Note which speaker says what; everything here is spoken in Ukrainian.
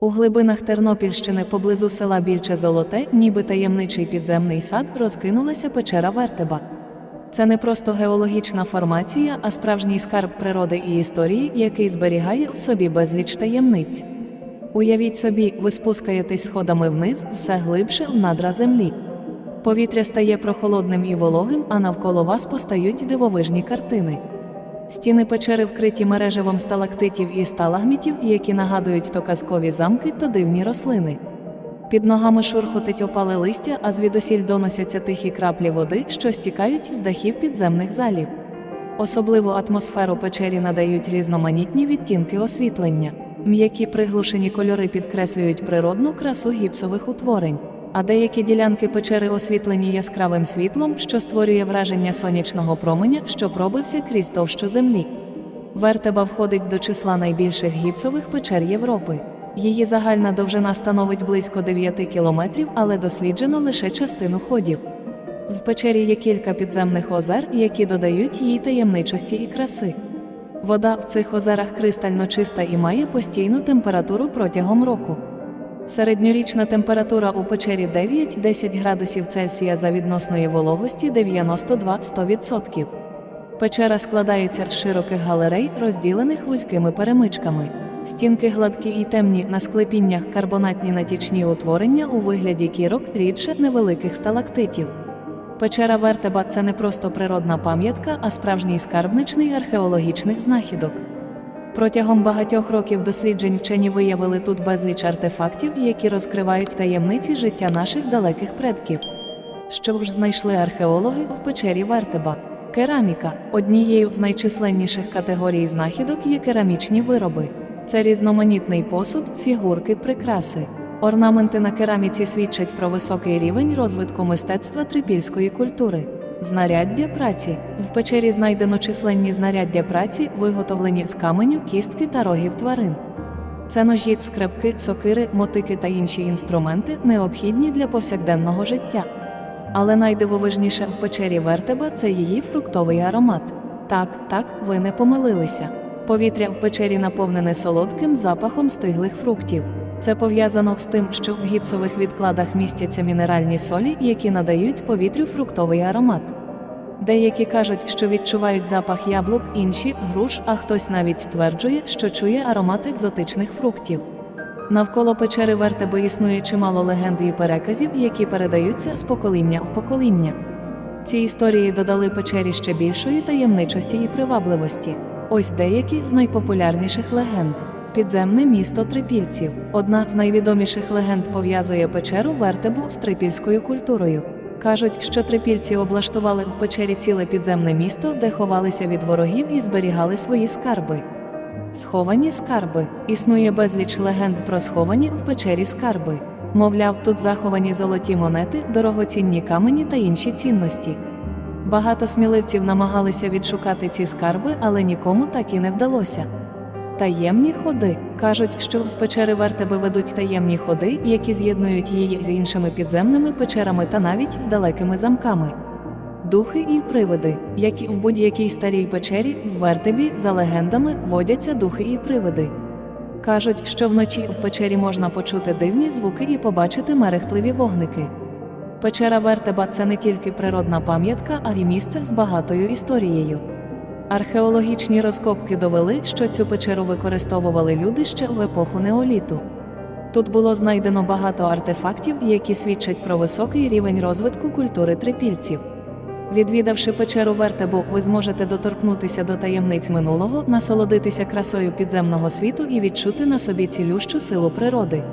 Speaker 1: У глибинах Тернопільщини поблизу села Більче Золоте, ніби таємничий підземний сад, розкинулася печера Вертеба. Це не просто геологічна формація, а справжній скарб природи і історії, який зберігає в собі безліч таємниць. Уявіть собі, ви спускаєтесь сходами вниз, все глибше в надра землі. Повітря стає прохолодним і вологим, а навколо вас постають дивовижні картини. Стіни печери вкриті мережевом сталактитів і сталагмітів, які нагадують то казкові замки, то дивні рослини. Під ногами шурхотить опале листя, а звідусіль доносяться тихі краплі води, що стікають з дахів підземних залів. Особливу атмосферу печері надають різноманітні відтінки освітлення. М'які приглушені кольори підкреслюють природну красу гіпсових утворень, а деякі ділянки печери освітлені яскравим світлом, що створює враження сонячного променя, що пробився крізь товщу землі. Вертеба входить до числа найбільших гіпсових печер Європи. Її загальна довжина становить близько 9 кілометрів, але досліджено лише частину ходів. В печері є кілька підземних озер, які додають їй таємничості і краси. Вода в цих озерах кристально чиста і має постійну температуру протягом року. Середньорічна температура у печері 9-10 градусів Цельсія за відносної вологості 92-100%. Печера складається з широких галерей, розділених вузькими перемичками. Стінки гладкі і темні на склепіннях карбонатні натічні утворення у вигляді кірок, рідше невеликих сталактитів. Печера Вертеба це не просто природна пам'ятка, а справжній скарбничний археологічних знахідок. Протягом багатьох років досліджень вчені виявили тут безліч артефактів, які розкривають таємниці життя наших далеких предків. Що ж знайшли археологи в печері Вертеба? Кераміка однією з найчисленніших категорій знахідок є керамічні вироби. Це різноманітний посуд, фігурки, прикраси. Орнаменти на кераміці свідчать про високий рівень розвитку мистецтва трипільської культури. Знаряддя праці в печері знайдено численні знаряддя праці, виготовлені з каменю, кістки та рогів тварин. Це ножі, скрепки, сокири, мотики та інші інструменти, необхідні для повсякденного життя. Але найдивовижніше в печері Вертеба це її фруктовий аромат. Так, так, ви не помилилися. Повітря в печері наповнене солодким запахом стиглих фруктів. Це пов'язано з тим, що в гіпсових відкладах містяться мінеральні солі, які надають повітрю фруктовий аромат. Деякі кажуть, що відчувають запах яблук, інші груш, а хтось навіть стверджує, що чує аромат екзотичних фруктів. Навколо печери Вертеби існує чимало легенд і переказів, які передаються з покоління в покоління. Ці історії додали печері ще більшої таємничості і привабливості. Ось деякі з найпопулярніших легенд. Підземне місто трипільців. Одна з найвідоміших легенд пов'язує печеру Вертебу з трипільською культурою. Кажуть, що трипільці облаштували в печері ціле підземне місто, де ховалися від ворогів і зберігали свої скарби. Сховані скарби. Існує безліч легенд про сховані в печері скарби. Мовляв, тут заховані золоті монети, дорогоцінні камені та інші цінності. Багато сміливців намагалися відшукати ці скарби, але нікому так і не вдалося. Таємні ходи кажуть, що з печери Вертеби ведуть таємні ходи, які з'єднують її з іншими підземними печерами та навіть з далекими замками. Духи і привиди, як і в будь-якій старій печері, в Вертебі, за легендами, водяться духи і привиди. Кажуть, що вночі в печері можна почути дивні звуки і побачити мерехтливі вогники. Печера Вертеба це не тільки природна пам'ятка, а й місце з багатою історією. Археологічні розкопки довели, що цю печеру використовували люди ще в епоху неоліту. Тут було знайдено багато артефактів, які свідчать про високий рівень розвитку культури трипільців. Відвідавши печеру Вертебу, ви зможете доторкнутися до таємниць минулого, насолодитися красою підземного світу і відчути на собі цілющу силу природи.